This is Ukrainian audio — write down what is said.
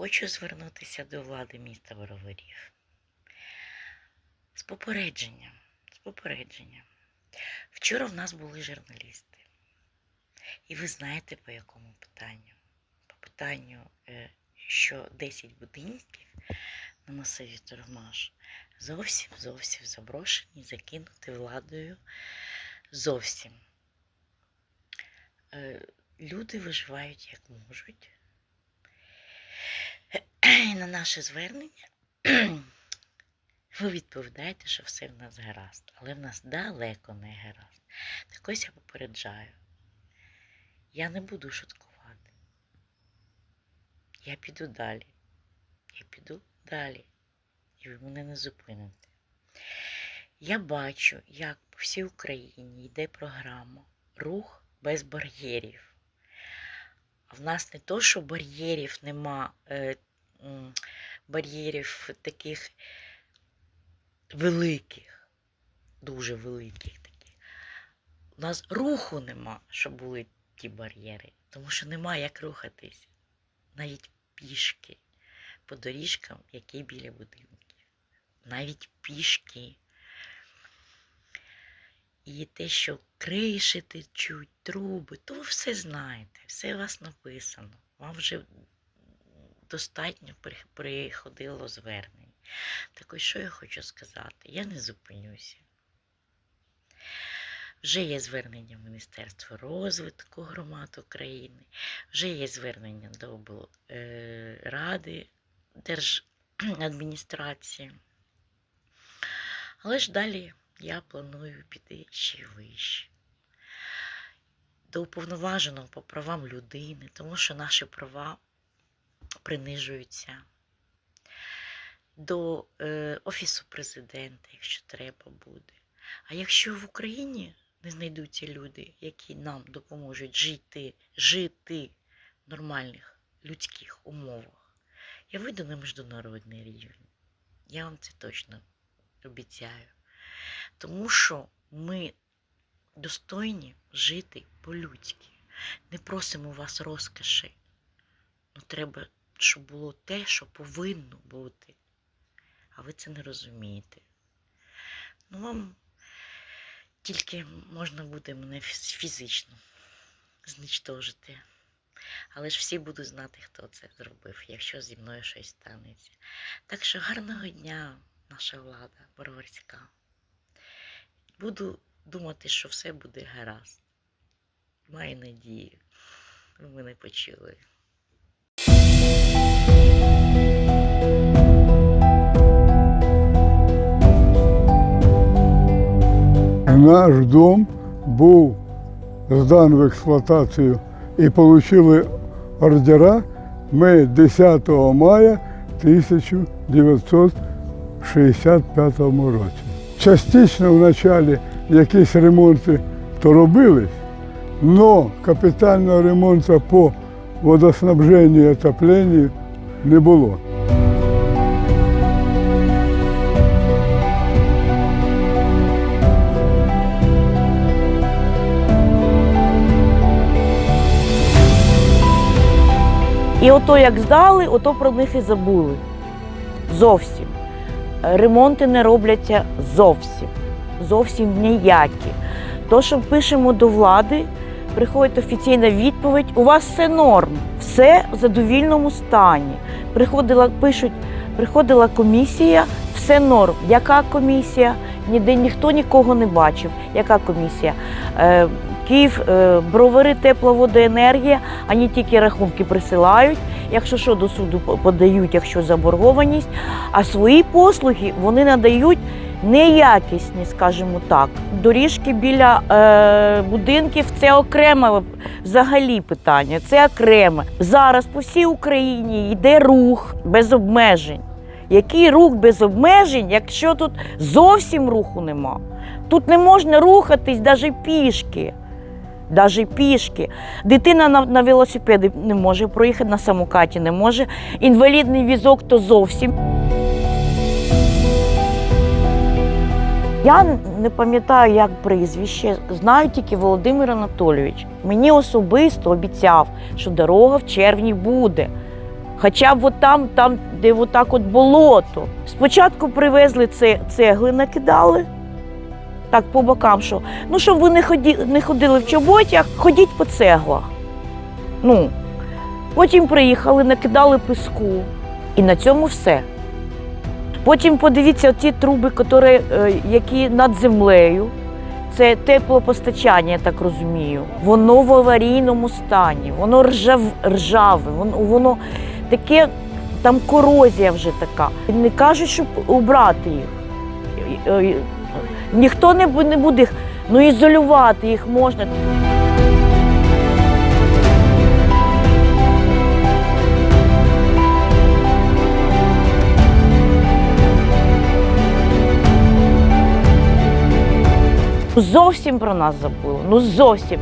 хочу звернутися до влади міста Броварів. З попередженням. З попередженням. Вчора в нас були журналісти. І ви знаєте по якому питанню? По питанню, е, що 10 будинків на масиві Тормаш зовсім зовсім заброшені, закинуті владою. Зовсім. Е, Люди виживають як можуть. На наше звернення ви відповідаєте, що все в нас гаразд, але в нас далеко не гаразд. Так ось я попереджаю. Я не буду шуткувати. Я піду далі. Я піду далі. І ви мене не зупините. Я бачу, як по всій Україні йде програма Рух без бар'єрів. В нас не то, що бар'єрів нема, е, бар'єрів таких великих, дуже великих таких. У нас руху нема, щоб були ті бар'єри, тому що нема як рухатись, навіть пішки по доріжкам, які біля будинків. Навіть пішки. І те, що криші течуть, труби, то ви все знаєте, все у вас написано. Вам вже достатньо приходило звернень. Так ось що я хочу сказати? Я не зупинюся. Вже є звернення в Міністерство розвитку громад України, вже є звернення до обл- е, держадміністрації. Але ж далі я планую піти ще вище. До уповноваженого по правам людини, тому що наші права принижуються. До е, Офісу президента, якщо треба буде. А якщо в Україні не знайдуться люди, які нам допоможуть жити, жити в нормальних людських умовах, я вийду на міжнародний рівень. Я вам це точно обіцяю. Тому що ми достойні жити по-людськи. Не просимо вас розкоші. Ну, треба, щоб було те, що повинно бути. А ви це не розумієте. Ну, вам тільки можна буде мене фізично знищити. Але ж всі будуть знати, хто це зробив, якщо зі мною щось станеться. Так що гарного дня, наша влада Бороварська. Буду думати, що все буде гаразд. Маю надію. Ви мене почули. Наш дом був здан в експлуатацію і отримали ордера ми 10 мая 1965 році. Частично вначалі якісь ремонти то робились, але капітального ремонту по водоснабженню і отопленню не було. І ото як здали, ото про них і забули. Зовсім. Ремонти не робляться зовсім. Зовсім ніякі. То, що пишемо до влади, приходить офіційна відповідь: у вас все норм, все в задовільному стані. Приходила, пишуть, приходила комісія, все норм. Яка комісія? Ніде ніхто нікого не бачив. Яка комісія? Е, Київ, е, бровари, тепловодоенергія, вони тільки рахунки присилають, якщо що до суду подають, якщо заборгованість, а свої послуги вони надають неякісні, скажімо так. Доріжки біля е, будинків це окреме взагалі питання. Це окреме. Зараз по всій Україні йде рух без обмежень. Який рух без обмежень, якщо тут зовсім руху нема? Тут не можна рухатись навіть пішки. Навіть пішки. Дитина на, на велосипеді не може проїхати, на самокаті не може. Інвалідний візок то зовсім. Я не пам'ятаю, як прізвище, знаю тільки Володимир Анатолійович. Мені особисто обіцяв, що дорога в червні буде. Хоча б от там, там, де отак от болото. Спочатку привезли це, цегли, накидали. Так, по бокам, що. Ну, щоб ви не, ході, не ходили в чоботях, ходіть по цеглах. Ну, потім приїхали, накидали піску. І на цьому все. Потім подивіться ті труби, е, які над землею. Це теплопостачання, я так розумію. Воно в аварійному стані, воно ржав, ржаве, воно, воно таке, там корозія вже така. Не кажуть, щоб убрати їх. Ніхто не буде їх, ну ізолювати їх можна. Зовсім про нас забули. Ну зовсім.